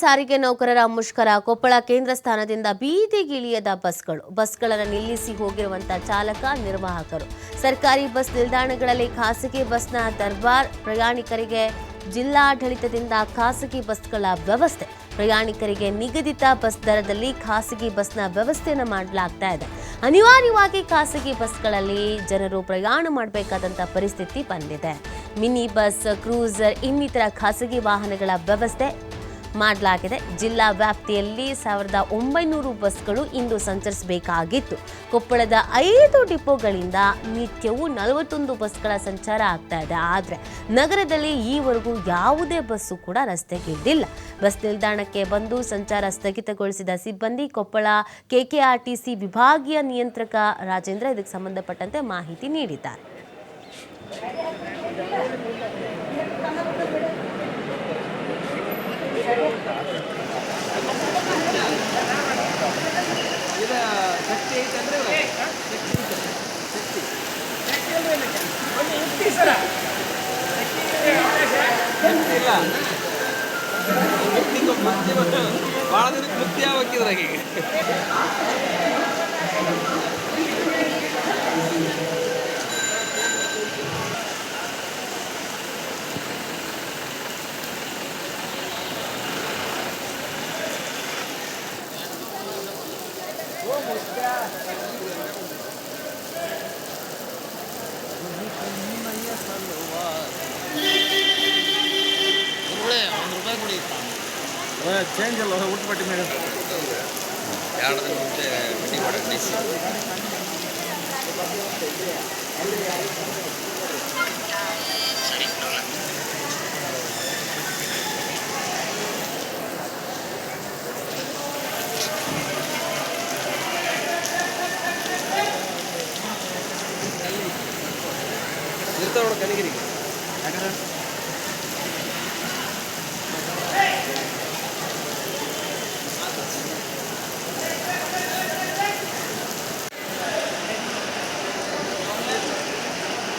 ಸಾರಿಗೆ ನೌಕರರ ಮುಷ್ಕರ, ಕೊಪ್ಪಳ ಕೇಂದ್ರ ಸ್ಥಾನದಿಂದ ಬೀದಿಗಿಳಿಯದ ಬಸ್ಗಳು. ಬಸ್ಗಳನ್ನು ನಿಲ್ಲಿಸಿ ಹೋಗಿರುವಂತಹ ಚಾಲಕ, ನಿರ್ವಾಹಕರು. ಸರ್ಕಾರಿ ಬಸ್ ನಿಲ್ದಾಣಗಳಲ್ಲಿ ಖಾಸಗಿ ಬಸ್ನ ದರ್ಬಾರ್ ಪ್ರಯಾಣಿಕರಿಗೆ ಜಿಲ್ಲಾಡಳಿತದಿಂದ ಖಾಸಗಿ ಬಸ್ಗಳ ವ್ಯವಸ್ಥೆ. ಪ್ರಯಾಣಿಕರಿಗೆ ನಿಗದಿತ ಬಸ್ ದರದಲ್ಲಿ ಖಾಸಗಿ ಬಸ್ನ ವ್ಯವಸ್ಥೆಯನ್ನು ಮಾಡಲಾಗ್ತಾ ಇದೆ. ಅನಿವಾರ್ಯವಾಗಿ ಖಾಸಗಿ ಬಸ್ಗಳಲ್ಲಿ ಜನರು ಪ್ರಯಾಣ ಮಾಡಬೇಕಾದಂಥ ಪರಿಸ್ಥಿತಿ ಬಂದಿದೆ. ಮಿನಿ ಬಸ್, ಕ್ರೂಸರ್, ಇನ್ನಿತರ ಖಾಸಗಿ ವಾಹನಗಳ ವ್ಯವಸ್ಥೆ ಮಾಡಲಾಗಿದೆ. ಜಿಲ್ಲಾ ವ್ಯಾಪ್ತಿಯಲ್ಲಿ ಸಾವಿರದ ಒಂಬೈನೂರು ಬಸ್ಗಳು ಇಂದು ಸಂಚರಿಸಬೇಕಾಗಿತ್ತು. ಕೊಪ್ಪಳದ ಐದು ಡಿಪೋಗಳಿಂದ ನಿತ್ಯವೂ ನಲವತ್ತೊಂದು ಬಸ್ಗಳ ಸಂಚಾರ ಆಗ್ತಾ ಇದೆ. ಆದರೆ ನಗರದಲ್ಲಿ ಈವರೆಗೂ ಯಾವುದೇ ಬಸ್ಸು ಕೂಡ ರಸ್ತೆಗಿದ್ದಿಲ್ಲ ಬಸ್ ನಿಲ್ದಾಣಕ್ಕೆ ಬಂದು ಸಂಚಾರ ಸ್ಥಗಿತಗೊಳಿಸಿದ ಸಿಬ್ಬಂದಿ ಕೊಪ್ಪಳ ಕೆಕೆಆರ್ಟಿಸಿ ವಿಭಾಗೀಯ ನಿಯಂತ್ರಕ ರಾಜೇಂದ್ರ ಇದಕ್ಕೆ ಸಂಬಂಧಪಟ್ಟಂತೆ ಮಾಹಿತಿ ನೀಡಿದ್ದಾರೆ. ಇದು ಶಕ್ತಿ ಐತೆ ಅಂದ್ರೆ ಶಕ್ತಿ. ಶಕ್ತಿ ಶಕ್ತಿ ಮುಕ್ತಿ ಮುಕ್ತಿ ಭಾಳ ದಿನಕ್ಕೆ ಮುಕ್ತಿ ಈಗ ಚೇಂಜ್ ಅಲ್ಲ ಊಟ ಪಟ್ಟಿ ಮೇಲೆ ಎರಡು ದಿನ ಮುಂಚೆ ಮೀಟಿಂಗ್ ಮಾಡಕ್ಕೆ എടുത്തവിടെ കനകിരിക്കും